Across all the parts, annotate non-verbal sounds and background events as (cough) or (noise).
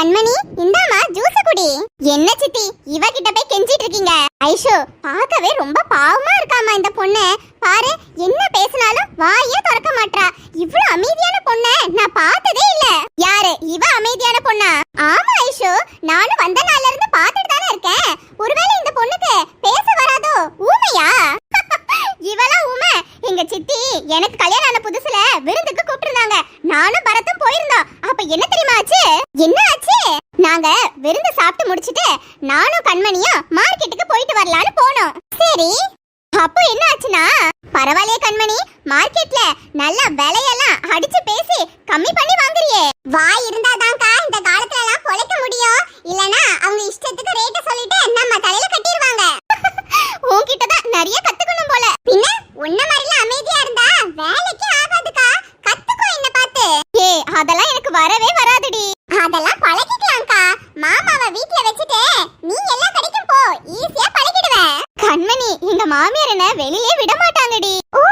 கண்மணி இந்தாமா ஜூஸ் குடி. என்ன சித்தி இவ கிட்ட போய் கெஞ்சிட்டு இருக்கீங்க? ஐஷோ பார்க்கவே ரொம்ப பாவமா இருக்காமா இந்த பொண்ணு. பாரு என்ன பேசினாலும் வாயே திறக்க மாட்றா. இவ்ளோ அமைதியான பொண்ண நான் பார்த்ததே இல்ல. யாரு? இவ அமைதியான பொண்ணா? ஆமா ஐஷோ நானும் வந்த நாள்ல இருந்து பார்த்துட்டு தானே இருக்கேன். ஒருவேளை இந்த பொண்ணுக்கு பேச வராதோ? ஊமையா? (laughs) இவளா ஊமை. எங்க சித்தி எனக்கு கல்யாணம் ஆன புதுசுல விருந்துக்கு கூப்பிட்டிருந்தாங்க. நானும் பரத்தும் போயிருந்தோம். அப்ப என்ன தெரியுமா ஆச்சு? என்ன ஆச்சு? நாங்க விருந்து சாப்பிட்டு முடிச்சிட்டு நானும் கண்மணியும் மார்க்கெட்டுக்கு போயிட்டு வரலாம்னு போனோம். சரி அப்போ என்ன ஆச்சுன்னா பரவாயில்லையே கண்மணி மார்க்கெட்ல நல்ல விலையெல்லாம் அடிச்சு பேசி கம்மி பண்ணி வாங்குறியே. வாய் இருந்தாதான்க்கா இந்த காலத்துல எல்லாம் பொழைக்க முடியும். இல்லனா அவங்க இஷ்டத்துக்கு ரேட்ட சொல்லிட்டு நம்ம தலையில கட்டிடுவாங்க உன்கிட்ட தான் நிறைய கத்துக்கணும் போல. பின்ன உன்ன மாதிரிலாம் அமைதியா இருந்தா வேலைக்கு ஆகாதுக்கா. கத்துக்கோ என்ன பார்த்து. ஏ அதெல்லாம் எனக்கு வரவே வராது அதெல்லாம் பழகிக்கலாம்க்கா மாமாவை வீட்ல வச்சுட்டு நீ எல்லா கடைக்கும் போ ஈஸியா பழகிடுவ கண்மணி எங்க மாமியார் என்ன வெளியே விட மாட்டாங்கடி ஓ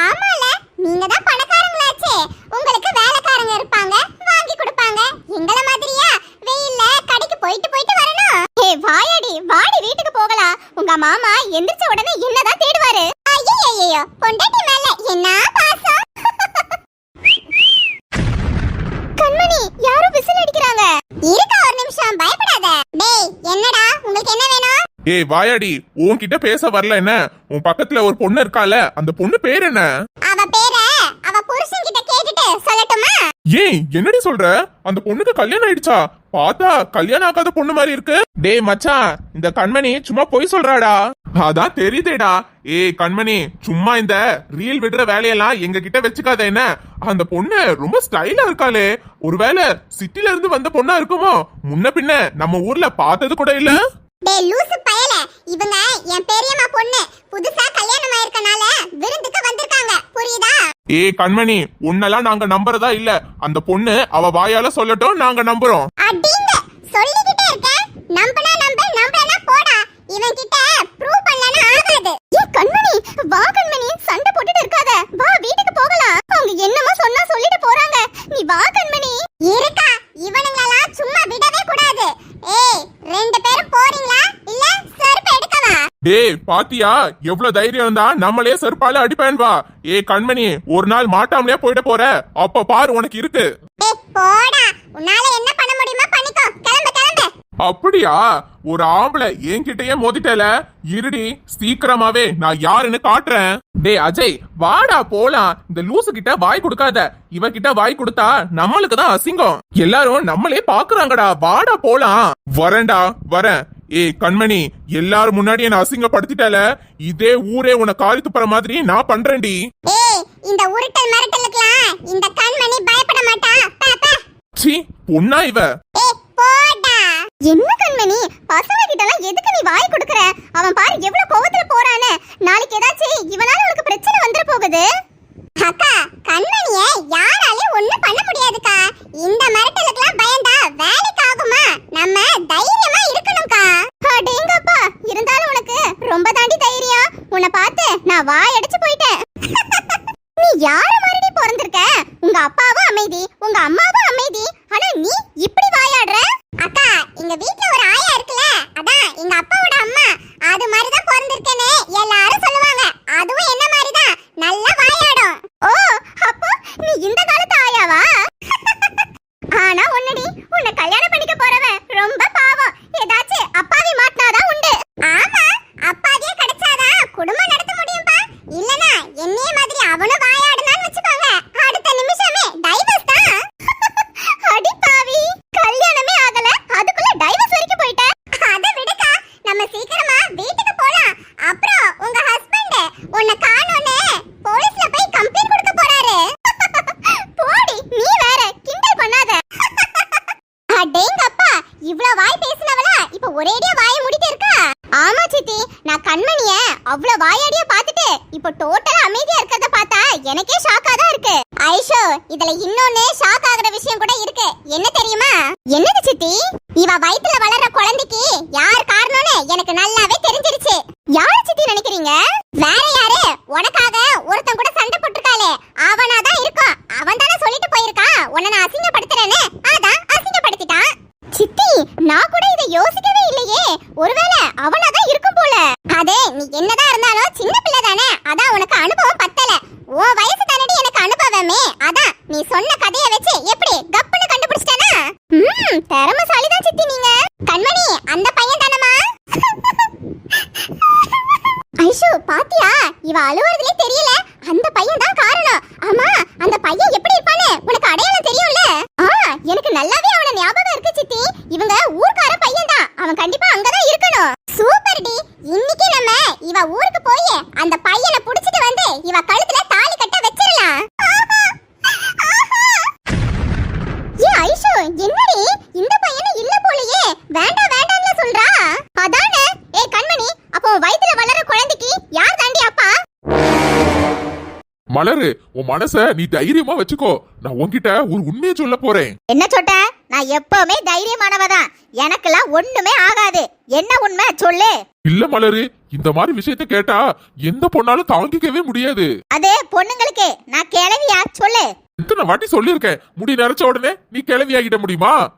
ஆமால நீங்க தான் பணக்காரங்களாச்சே உங்களுக்கு வேலைக்காரங்க இருப்பாங்க வாங்கி கொடுப்பாங்க எங்கள மாதிரியா வெயில்ல கடைக்கு போயிட்டு போயிட்டு வரணும் ஏ வாயாடி வாடி வீட்டுக்கு போகலாம் உங்க மாமா எந்திரிச்ச உடனே என்னதான் தேடுவாரு ஐயோ பொண்டாட்டி மேல என்ன பாசம்? கண்மணி யாரோ விசில் அடிக்கிறாங்க. இருக்க ஒரு நிமிஷம் பயப்படாத. டேய் என்னடா? உங்களுக்கு என்ன வேணும்? ஏய் வாயாடி உன்கிட்ட பேச வரல என்ன? உன் பக்கத்துல ஒரு பொண்ணு இருக்கால அந்த பொண்ணு பேர் என்ன? அவ பேர அவ புருஷன் கிட்ட கேட்டுட்டு சொல்லட்டுமா? ஏய் என்னடி சொல்ற? அந்த பொண்ணுக்கு கல்யாணம் ஆயிடுச்சா? பார்த்தா கல்யாணம் ஆகாத பொண்ணு மாதிரி இருக்கு. டேய் மச்சான் இந்த கண்மணி சும்மா பொய் சொல்றாடா. அதான் தெரியுதேடா. ஏய் கண்மணி சும்மா இந்த ரீல் விடுற வேலையெல்லாம் எங்க கிட்ட வச்சுக்காத என்ன? அந்த பொண்ணு ரொம்ப ஸ்டைலா இருக்காளே. ஒருவேளை சிட்டில இருந்து வந்த பொண்ணா இருக்குமோ? முன்ன பின்ன நம்ம ஊர்ல பார்த்தது கூட இல்ல. டேய் லூசு பயல. இவங்க என் பெரியம்மா பொண்ணு. புதுசா கல்யாணம் ஆயிருக்கனால விருந்துக்கு வந்திருக்காங்க. புரியுதா? ஏய் கண்மணி உன்னெல்லாம் நாங்க நம்புறதா இல்ல. அந்த பொண்ணு அவ வாயால சொல்லட்டும் நாங்க நம்புறோம். அடிங்க சொல்லிக்கிட்டே இருக்க நம்பனா நம்ப நம்பலனா போடா இவன் கிட்ட ப்ரூவ் பண்ணலனா ஆகாது ஏ கண்மணி வா கண்மணி சண்டை போட்டுட்டு இருக்காத வா வீட்டுக்கு போகலாம் அவங்க என்னமோ சொன்னா சொல்லிட்டு போறாங்க நீ வா கண்மணி இருக்கா இவனுங்களெல்லாம் சும்மா விடவே கூடாது ஏய் ரெண்டு பேரும் போறீங்களா இல்ல செருப்பு எடுக்கவா டேய் பாத்தியா? எவ்வளவு தைரியம் இருந்தா நம்மளே செருப்பால அடிப்பேன் வா. ஏய் கண்மணி ஒரு நாள் மாட்டாமலே போயிட போற. அப்ப பாரு உனக்கு இருக்கு. அப்படியா? ஒரு ஆம்பளை என்கிட்டயே மோதிட்டல. இருடி சீக்கிரமாவே நான் யாருன்னு காட்டுறேன். டேய் அஜய் வாடா போலாம். இந்த லூசு கிட்ட வாய் கொடுக்காத. இவ கிட்ட வாய் கொடுத்தா நம்மளுக்கு தான் அசிங்கம். எல்லாரும் நம்மளே பாக்குறாங்கடா. வாடா போலாம். வரேன்டா வரேன். ஏய் கண்மணி எல்லாரும் முன்னாடி என்ன அசிங்கப்படுத்திட்டல? இதே ஊரே உன்னை காரி துப்புற மாதிரி நான் பண்றேன்டி. ஏய் இந்த உருட்டல் மிரட்டலுக்குலாம் இந்த கண்மணி பயப்பட மாட்டா. பா, பா. சீ பொண்ணா இவ? ஏய் போடா. என்ன கண்மணி? பசங்க கிட்ட எல்லாம் எதுக்கு நீ வாய் கொடுக்கற? அவன் பாரு எவ்வளவு கோவத்துல போறானே. நாளைக்கு ஏதாச்சும் இவனால உனக்கு பிரச்சனை வந்துட போகுது. அக்கா கண்மணிய யாராலையும் ஒண்ணும் பண்ண முடியாதுக்கா. இந்த மிரட்டலுக்குலாம் பயந்தா வேலைக்கு ஆகுமா? நம்ம தைரியமா இருக்கணும்க்கா. அடேங்கப்பா இருந்தாலும் உனக்கு ரொம்ப தாண்டி தைரியம். உன்னை பார்த்து நான் வாய் அடிச்சு போயிட்டேன். (laughs) நீ யார மாதிரி பிறந்திருக்க? உங்க அப்பாவும் அமைதி உங்க அம்மாவும் அமைதி ஆனா நீ இப்படி வாயாடுற அக்கா எங்க வீட்ல ஒரு ஆயா இருக்குல்ல அதான் எங்க அப்பாவோட அம்மா அது மாதிரி தான் பிறந்திருக்கேன்னு எல்லாரும் சொல்லுவாங்க அதுவும் என்ன மாதிரி தான் நல்லா வாயாடும் ஓ அப்போ நீ இந்த காலத்து ஆயாவா ஆனா உன்னடி உன்னை கல்யாணம் பண்ணிக்க போறவன் ரொம்ப பாவம் ஏதாச்சும் அப்பாவி மாட்டினாதான் உண்டு ஆமா அப்பாவியே கிடைச்சாதான் குடும்பம் நடத்த முடியும்பா இல்லனா என்னைய மாதிரி அவனும் வாயாடுனான்னு வச்சுக்கோங்க அடுத்த நிமிஷமே டைவர்ஸ் தான் அடி பாவி கல்யாணமே ஆகல அதுக்குள்ள டைவர்ஸ் வரைக்கும் போயிட்ட அத விடுக்கா நம்ம சீக்கிரமா வீட்டுக்கு போலாம் அப்புறம் உங்க ஹஸ்பண்ட் உன்னை காணோன்னு போலீஸ்ல போய் கம்ப்ளைண்ட் கொடுக்க போறாரு போடி நீ வேற கிண்டல் பண்ணாத அடேங்கப்பா இவ்ளோ வாய் பேசினவளா? இப்ப ஒரேடியா வாயை முடிட்டு இருக்கா? ஆமா சித்தி. நான் கண்மணிய அவ்ளோ வாயாடியா பாத்துட்டு இப்போ டோட்டலா அமைதியா இருக்கிறத பார்த்தா எனக்கே ஷாக்கா தான் இருக்கு. ஐஷோ இதுல இன்னொன்னு ஷாக் ஆகுற விஷயம் கூட இருக்கு. என்ன தெரியுமா? என்னது சித்தி? இவ வயித்துல வளர்ற குழந்தைக்கு யார் காரணம்னு எனக்கு நல்லாவே தெரிஞ்சிருச்சு. யார் சித்தி நினைக்கிறீங்க? வேற யாரு? உனக்காக ஒருத்தன் கூட சண்டை போட்டிருக்காளே. அவனாதான் இருக்கும் அவன் தானே சொல்லிட்டு போயிருக்கான். உன்னை நான் அசிங்கப்படுத்துறேன்னு அதான் அசிங்கப்படுத்திட்டான் சி நான் கூட இதை யோசிக்கவே இல்லையே ஒருவேளை அவனா தான் இருக்கும் போல அதே நீ என்னதான் இருந்தாலும் சின்ன பிள்ளை தானே அதான் உனக்கு அனுபவம் பத்தல உன் வயசு தானடி எனக்கு அனுபவமே அதான் நீ சொன்ன கதையை வச்சு எப்படி கப்புன்னு கண்டுபிடிச்சிட்டனா ம் திறமசாலி தான் சித்தி நீங்க கண்மணி அந்த பையன் தானமா ஐஷு பாத்தியா இவ அழுவுறதுலே தெரியல அந்த பையன் தான் காரணம் ஆமா அந்த பையன் எப்படி இருப்பான்னு உனக்கு அடையாளம் தெரியும்ல ஆ எனக்கு நல்லாவே அவன ஞாபகம் இருக்கு சித்தி இவங்க ஊர்க்கார பையன் தான் அவன் கண்டிப்பா அங்கதான் இருக்கணும் சூப்பர் டி இன்னைக்கு நம்ம இவ ஊருக்கு போய் அந்த பையனை புடிச்சிட்டு வந்து இவ கழுத்துல தாலி கட்ட வச்சிரலாம் ஏ ஐஷு என்னடி இந்த பையனை இல்ல போலயே வேண்டாம் வேண்டாம்னு சொல்றா அதானே ஏய் கண்மணி அப்போ உன் வயித்துல வளர குழந்தைக்கு யார் தாண்டி அப்பா மலரு உன் மனச நீ தைரியமா வச்சுக்கோ. நான் உன்கிட்ட ஒரு உண்மையை சொல்ல போறேன். என்ன சொட்ட? நான் எப்பவுமே தைரியமானவ தான் எனக்கெல்லாம் ஒண்ணுமே ஆகாது. என்ன உண்மை? சொல்லு. இல்ல மலரு இந்த மாதிரி விஷயத்த கேட்டா எந்த பொண்ணாலும் தாங்கிக்கவே முடியாது. அது பொண்ணுங்களுக்கு. நான் கிளவியா? சொல்லு. எத்தனை வாட்டி சொல்லியிருக்கேன். முடி நரைச்ச உடனே நீ கிளவி ஆகிட முடியுமா?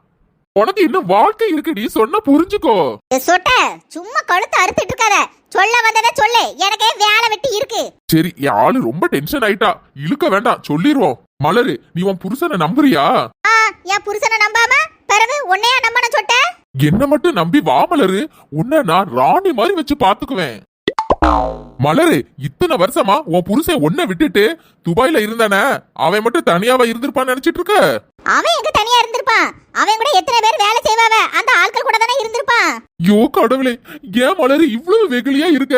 உனக்கு இன்னும் வாழ்க்கை இருக்குடி. சொன்னா புரிஞ்சுக்கோ. சொட்ட சும்மா கழுத்து அறுத்துட்டு இருக்காத. சொல்ல வந்ததை சொல்லு. எனக்கே வேலை வெட்டி இருக்கு. சரி என் ஆளு ரொம்ப டென்ஷன் ஆயிட்டா. இழுக்க வேண்டாம். சொல்லிருவோம். மலரு நீ உன் புருஷனை நம்புறியா? ஆ என் புருஷனை நம்பாம? பிறகு உன்னையா நம்பன சொட்ட? என்ன மட்டும் நம்பி வா மலரு. உன்னை நான் ராணி மாதிரி வச்சு பாத்துக்குவேன். மலரு இத்தனை வருஷமா உன் புருஷன் உன்னை விட்டுட்டு துபாயில இருந்தானே? அவன் மட்டும் தனியாவா இருந்திருப்பான்னு நினைச்சிட்டு இருக்க? அவன் எங்க தனியா இருந்திருப்பான்? அவன் கூட எத்தனை பேர் வேலை செய்வாவ? அந்த இருந்திருப்பான் யோ கடவுளே ஏன் மலரு இவ்வளவு வெகுளியா இருக்க?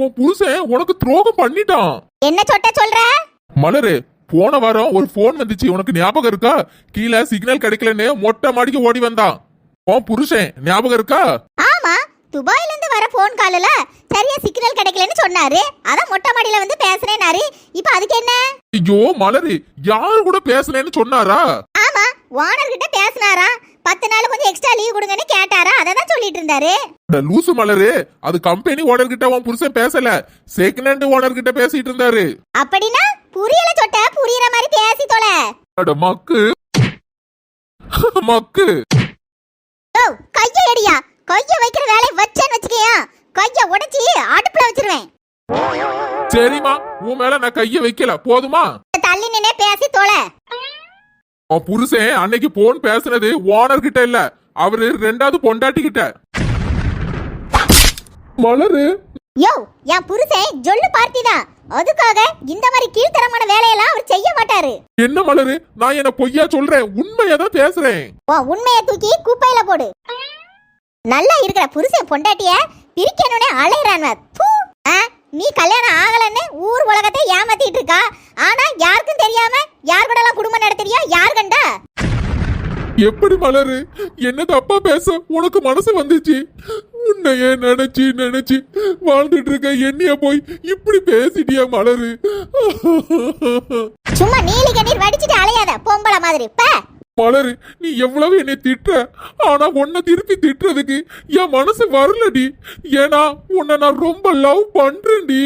உன் புருஷன் உனக்கு துரோகம் பண்ணிட்டான். என்ன சொட்ட சொல்ற? மலரு போன வாரம் ஒரு போன் வந்துச்சு. உனக்கு ஞாபகம் இருக்கா? கீழே சிக்னல் கிடைக்கலன்னு மொட்டை மாடிக்கு ஓடி வந்தான். உன் புருஷன் ஞாபகம் இருக்கா? ஆமா துபாயில இருந்து வர போன் காலில் சரியா சிக்னல் கிடைக்கலன்னு சொன்னாரு. அதான் மொட்டை மாடியில வந்து பேசுறேனாரு இப்போ அதுக்கு என்ன? ஐயோ மலரு யாரு கூட பேசலன்னு சொன்னாரா? ஆமா ஓனர் கிட்ட பேசினாரா? பத்து நாள் கொஞ்சம் எக்ஸ்ட்ரா லீவ் கொடுங்கன்னு கேட்டாரா? அதை தான் சொல்லிட்டு இருந்தாரு லூசு மலரு அது கம்பெனி ஓனர் கிட்ட உன் புருஷன் பேசல. செகண்ட் ஹேண்ட் ஓனர் கிட்ட பேசிட்டு இருந்தாரு அப்படின்னா புரியல சொட்ட புரியுற மாதிரி பேசி தொலை. அட மக்கு. மக்கு. ஓ கைய எடியா. கைய வைக்கிற வேலையை வச்சேன்னு வச்சுக்கயா. கைய உடைச்சி அடுப்புல வச்சிருவேன். சரிம்மா உன் மேல நான் கைய வைக்கல. போதுமா? தள்ளி நின்னே பேசி தொலை. உன் புருஷன் அன்னைக்கு போன் பேசுனது ஓனர் கிட்ட இல்ல. அவரு ரெண்டாவது பொண்டாட்டி கிட்ட. மலரு. யோ என் புருஷன் ஜொல்லு பார்ட்டி தான். அதுக்காக இந்த மாதிரி கீழ்த்தரமான வேலையெல்லாம் அவர் செய்ய மாட்டாரு. என்ன மலரு? நான் என்ன பொய்யா சொல்றேன். உண்மையா தான் பேசுறேன். உன் உண்மையை தூக்கி குப்பையில போடு. நல்லா இருக்கிற புருஷன் பொண்டாட்டிய பிரிக்கணும்னே அலையிறான் நீ கல்யாணம் ஆகலன்னு ஊர் உலகத்தை ஏமாத்திட்டு இருக்கா. ஆனா யாருக்கும் தெரியாம யார் கூட எல்லாம் குடும்பம் நடத்துறியோ? யார் கண்டா? எப்படி மலரு? என்ன தப்பா பேச? உனக்கு மனசு வந்துச்சு. உன்னையே நினைச்சு நினைச்சு வாழ்ந்துட்டு இருக்க என்னைய போய் இப்படி பேசிட்டியா மலரு? சும்மா நீலி கண்ணீர் வடிச்சிட்டு அலையாத பொம்பளை மாதிரி. மலரு நீ எவ்வளவு என்னை திட்டுற? ஆனா உன்னை திருப்பி திட்டுறதுக்கு என் மனசு வரலடி. ஏன்னா உன்னை நான் ரொம்ப லவ் பண்றேன்டி.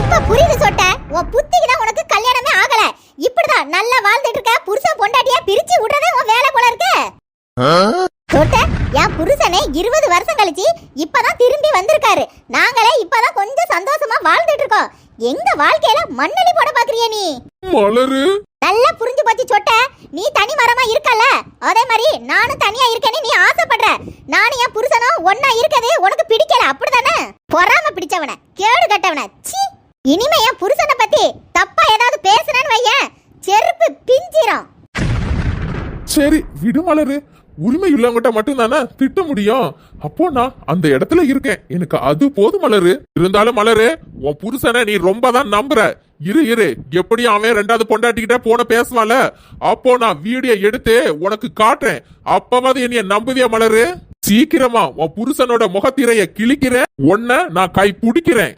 இப்ப புரியுது சொட்ட. உன் புத்திக்கு தான் உனக்கு கல்யாணமே ஆகல. இப்படிதான் நல்லா வாழ்ந்துட்டு இருக்க புருஷன் பொண்டாட்டியா பிரிச்சு விடுறதே உன் வேலை போல இருக்கு. சொட்ட என் புருஷனே இருபது வருஷம் கழிச்சு இப்பதான் திரும்பி வந்திருக்காரு. நாங்களே இப்பதான் கொஞ்சம் சந்தோஷமா வாழ்ந்துட்டு இருக்கோம். எங்க வாழ்க்கையில மண்ணலி போட பாக்குறிய நீ? மலரு. நல்லா புரிஞ்சு போச்சு சொட்ட. நீ தனி மரமா இருக்கல அதே மாதிரி நானும் தனியா இருக்கேன்னு நீ ஆசைப்படுற. நானும் என் புருஷனும் ஒன்னா இருக்கது உனக்கு பிடிக்கல. அப்படிதானே? பொறாம பிடிச்சவன கேடு கட்டவன. சீ. இனிமே என் புருஷனை பத்தி தப்பா ஏதாவது பேசுறேன்னு வையேன். செருப்பு பிஞ்சிரும். சரி விடு மலரு. உரிமை உள்ளவங்கிட்ட மட்டும் தானே திட்ட முடியும். அப்போ நான் அந்த இடத்துல இருக்கேன். எனக்கு அது போதும் மலரு. இருந்தாலும் மலரு உன் புருஷனை நீ ரொம்ப தான் நம்புற. இரு இரு. எப்படியும் அவன் ரெண்டாவது பொண்டாட்டிக்கிட்ட போன பேசுவான்ல அப்போ நான் வீடியோ எடுத்து உனக்கு காட்டுறேன். அப்பவாது என்னைய நம்புவியா மலரு? சீக்கிரமா உன் புருஷனோட முகத்திரைய கிழிக்கிறேன் உன்னை நான் கை பிடிக்கிறேன்.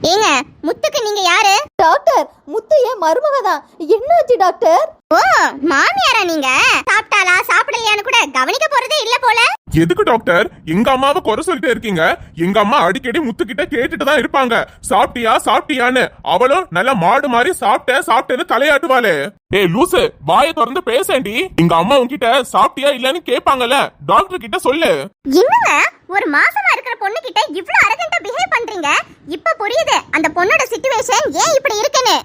ஏங்க முத்துக்கு நீங்க யாரு? டாக்டர் முத்து என் மருமக தான் என்னாச்சு டாக்டர்? ஓ மாமியாரா நீங்க? சாப்பிட்டாளா சாப்பிடலையான்னு கூட கவனிக்க போறதே இல்ல போல. எதுக்கு டாக்டர்? எங்க அம்மாவை குறை சொல்லிட்டே இருக்கீங்க. எங்க அம்மா அடிக்கடி முத்துக்கிட்ட கேட்டுட்டு தான் இருப்பாங்க. சாப்பிட்டியா சாப்பிட்டியான்னு. அவளும் நல்ல மாடு மாதிரி சாப்பிட்டேன் சாப்பிட்டேன்னு தலையாட்டுவாளே. ஏய் லூசு வாயை திறந்து பேசேண்டி எங்க அம்மா உன்கிட்ட சாப்பிட்டியா இல்லன்னு கேட்பாங்கல்ல. டாக்டர் கிட்ட சொல்லு. என்னங்க? ஒரு மாசமா இருக்கிற பொண்ணு கிட்ட இவ்ளோ அரகண்டா பிஹேவ் பண்றீங்க? இப்ப புரியுது அந்த பொண்ணோட சிச்சுவேஷன் ஏன் இப்படி இருக்குன்னு.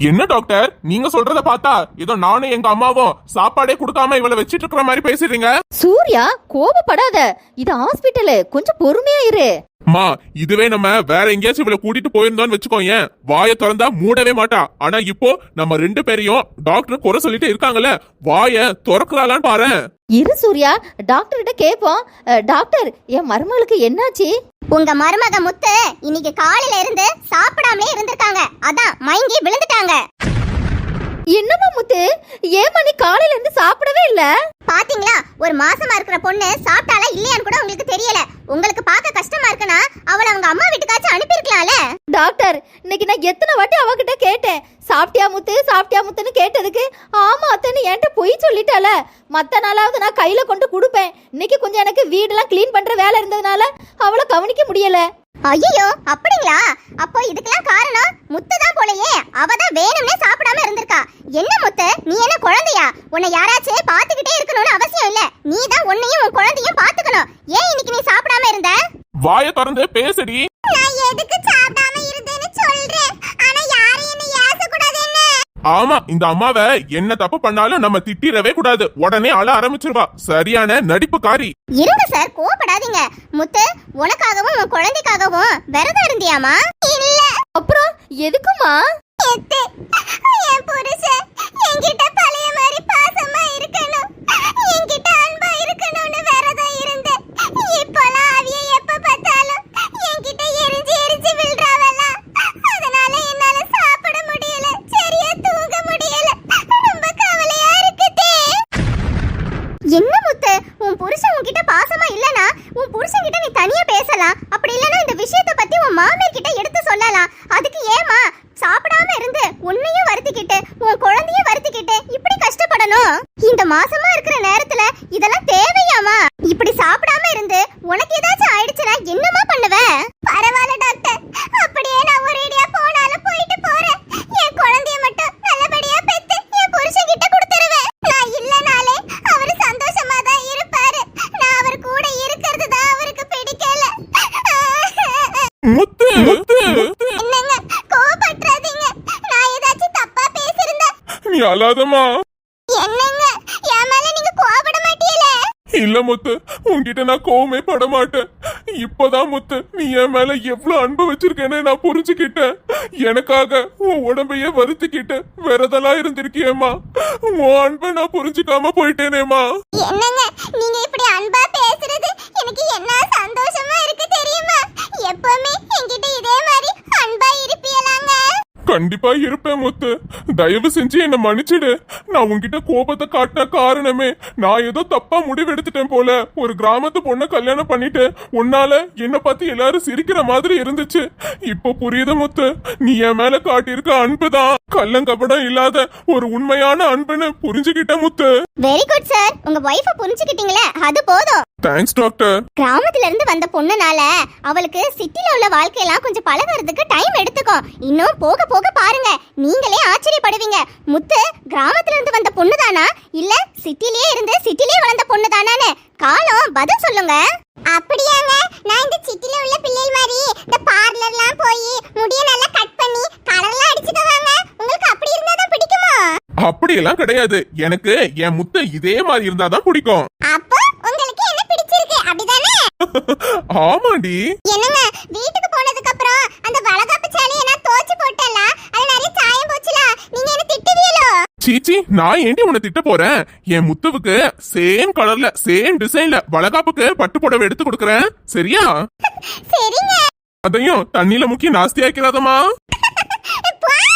என்ன டாக்டர்? நீங்க சொல்றத பார்த்தா ஏதோ நானும் எங்க அம்மாவும் சாப்பாடே கொடுக்காம இவளை வச்சிட்டு இருக்கிற மாதிரி பேசுறீங்க சூர்யா கோபப்படாத. இது ஹாஸ்பிட்டலு. கொஞ்சம் பொறுமையா இரு. மா இதுவே நம்ம வேற எங்கேயாச்சும் இவளை கூட்டிட்டு போயிருந்தோம்னு வச்சுக்கோ ஏன் வாயை திறந்தா மூடவே மாட்டா. ஆனா இப்போ நம்ம ரெண்டு பேரையும் டாக்டர் குறை சொல்லிட்டு இருக்காங்கல்ல வாயை திறக்கிறாளான்னு பாரு இரு சூர்யா டாக்டர் கிட்ட கேப்போம். அஹ், டாக்டர் என் மருமகளுக்கு என்னாச்சு? உங்க மருமக முத்து இன்னைக்கு காலையில இருந்து சாப்பிடாமலே இருந்திருக்காங்க. அதான் மயங்கி விழுந்துட்டாங்க. என்னம்மா முத்து? ஏமா நீ காலையில இருந்து சாப்பிடவே இல்ல? பாத்தீங்களா? ஒரு மாசமா இருக்கிற பொண்ணு சாப்பிட்டாலா இல்லையான்னு கூட உங்களுக்கு தெரியல. உங்களுக்கு பார்க்க கஷ்டமா இருக்குன்னா அவளை அவங்க அம்மா வீட்டுக்காச்சும் டாக்டர் இன்னைக்கு நான் எத்தனை வாட்டி அவகிட்ட கேட்டேன். சாப்பிட்டியா முத்து? சாப்பிட்டியா முத்துன்னு கேட்டதுக்கு ஆமா அத்தன்னு என்கிட்ட பொய் சொல்லிட்டால. மற்ற நாளாவது நான் கையில கொண்டு கொடுப்பேன். இன்னைக்கு கொஞ்சம் எனக்கு வீடெல்லாம் க்ளீன் பண்ற வேலை இருந்ததுனால அவளை கவனிக்க முடியல. ஐயோ அப்படிங்களா? அப்போ இதுக்கெல்லாம் காரணம் முத்து தான் போலயே. அவ தான் வேணும்னே சாப்பிடாம இருந்திருக்கா. என்ன முத்து? நீ என்ன குழந்தையா? உன்னை யாராச்சும் பாத்துக்கிட்டே இருக்கணும்னு அவசியம் இல்ல. நீ தான் உன்னையும் உன் குழந்தையும் பாத்துக்கணும் ஏன் இன்னைக்கு நீ சாப்பிடாம இருந்த வாயை திறந்து பேசுடி. நான் எதுக்கு சாப்பிடாம இருந்தேன்னு சொல்றேன். ஆனா யாரும் என்ன ஏசக்கூடாது என்ன ஆமா இந்த அம்மாவை என்ன தப்பு பண்ணாலும் நம்ம திட்டிடவே கூடாது. உடனே அழ ஆரம்பிச்சிருவா. சரியான நடிப்புக்காரி. இருங்க சார் கோபப்படாதீங்க முத்து உனக்காகவும் உன் குழந்தைக்காகவும் விரதம் இருந்தியாமா இல்ல. அப்புறம் எதுக்குமா என் புருஷன் என்கிட்ட பழைய மாதிரி பாசமா இருக்கணும் என்கிட்ட அன்பா இருக்கணும்னு விரதம் இருந்தேன் இப்போலாம் அவிய எப்ப பார்த்தாலும் என்கிட்ட எரிஞ்சு எரிஞ்சு விழுறாவல அதனால என்னால சாப்பிட முடியல சரியா தூங்க முடியல ரொம்ப கவலையா இருக்குதே என்ன முத்து உன் புருஷன் உன்கிட்ட பாசமா இல்லனா உன் புருஷன் கிட்ட நீ தனியா பேசலாம் அப்படி இல்லனா இந்த விஷயத்தை பத்தி உன் மாமியார் கிட்ட எடுத்து சொல்லலாம் அதுக்கு ஏமா சாப்பிடாம இருந்து உன்னையும் வருத்திக்கிட்டு உன் குழந்தையும் வருத்திக்கிட்டு இப்படி கஷ்டப்படணும் இந்த மாசமா இருக்கிற நேரத்துல இதெல்லாம் தேவையாமா? இப்படி சாப்பிடாம இருந்து உனக்கு ஏதாச்சும் ஆயிடுச்சுன்னா என்னமா பண்ணுவ? பரவாயில்ல டாக்டர் அப்படியே நான் ஒரேடியா போனாலும் போயிட்டு போறேன். என் குழந்தைய மட்டும் நல்லபடியா பெத்து என் புருஷன் கிட்ட கொடுத்துருவேன். நான் இல்லனாலே அவர் சந்தோஷமா தான் இருப்பாரு. நான் அவர் கூட இருக்கிறது தான் அவருக்கு பிடிக்கல. முத்து முத்து என்னங்க கோபப்பட்டுறாதீங்க நான் ஏதாச்சும் தப்பா பேசியிருந்தேன் நீ அழாதமா என்னங்க என் மேல நீங்க கோபப்பட மாட்டீங்களே இல்ல முத்து. உன்கிட்ட நான் கோவமே பட மாட்டேன். இப்பதான் முத்து நீ என் மேல எவ்வளவு அன்பு வச்சிருக்கேன்னு நான் புரிஞ்சுக்கிட்டேன். எனக்காக உன் உடம்பையே வருத்திக்கிட்டு விரதலா இருந்திருக்கியேம்மா. உன் அன்பை நான் புரிஞ்சுக்காம போயிட்டேனேம்மா. என்னங்க நீங்க இப்படி அன்பா பேசுறது எனக்கு என்ன சந்தோஷமா கண்டிப்பா இருப்பேன் முத்து. தயவு செஞ்சு என்ன மன்னிச்சிடு. நான் உன்கிட்ட கோபத்தை காட்டின காரணமே. நான் ஏதோ தப்பா முடிவெடுத்துட்டேன் போல. ஒரு கிராமத்து பொண்ணை கல்யாணம் பண்ணிட்டு உன்னால என்ன பார்த்து எல்லாரும் சிரிக்கிற மாதிரி இருந்துச்சு. இப்போ புரியுது முத்து. நீ என் மேல காட்டியிருக்க அன்புதான். கள்ளங்கபடம் இல்லாத ஒரு உண்மையான அன்புன்னு புரிஞ்சுகிட்ட முத்து. வெரி குட் சார் உங்க வைஃப புரிஞ்சுக்கிட்டீங்களே? அது போதும். தேங்க்ஸ் டாக்டர் கிராமத்துல இருந்து வந்த பொண்ணுனால அவளுக்கு சிட்டில உள்ள வாழ்க்கையெல்லாம் கொஞ்சம் பழகுறதுக்கு டைம் எடுத்துக்கும் இன்னும் போக போக பாருங்க. நீங்களே ஆச்சரியப்படுவீங்க. முத்து கிராமத்துல இருந்து வந்த பொண்ணு தானா இல்ல சிட்டிலேயே இருந்து சிட்டிலேயே வளர்ந்த பொண்ணு தானான்னு காலம் பதில் சொல்லுங்க. அப்படியாங்க. நான் இந்த சிட்டில உள்ள பிள்ளைகள் மாதிரி இந்த பார்லர்லாம் போய் முடிய நல்லா கட் பண்ணி கலர்லாம் அடிச்சுட்டு வாங்க. உங்களுக்கு அப்படி இருந்தா தான் பிடிக்குமா? அப்படியெல்லாம் கிடையாது. எனக்கு என் முத்து இதே மாதிரி இருந்தாதான் பிடிக்கும். அப்போ (laughs) ஆமாடி. என்னங்க வீட்டுக்கு போனதுக்கு அப்புறம் அந்த வளகாப்பு சேலையை நான் தோச்சு போட்டல அது நிறைய சாயம் போச்சுல நீங்க என்ன திட்டுவீங்களோ? சீச்சி நான் ஏண்டி உன்னை திட்ட போறேன்? என் முத்துவுக்கு சேம் கலர்ல சேம் டிசைன்ல வளகாப்புக்கு பட்டு புடவை எடுத்து கொடுக்கறேன். சரியா? (laughs) சரிங்க. அதையும் தண்ணியில முக்கி நாஸ்தி ஆக்கிறாதமா (laughs)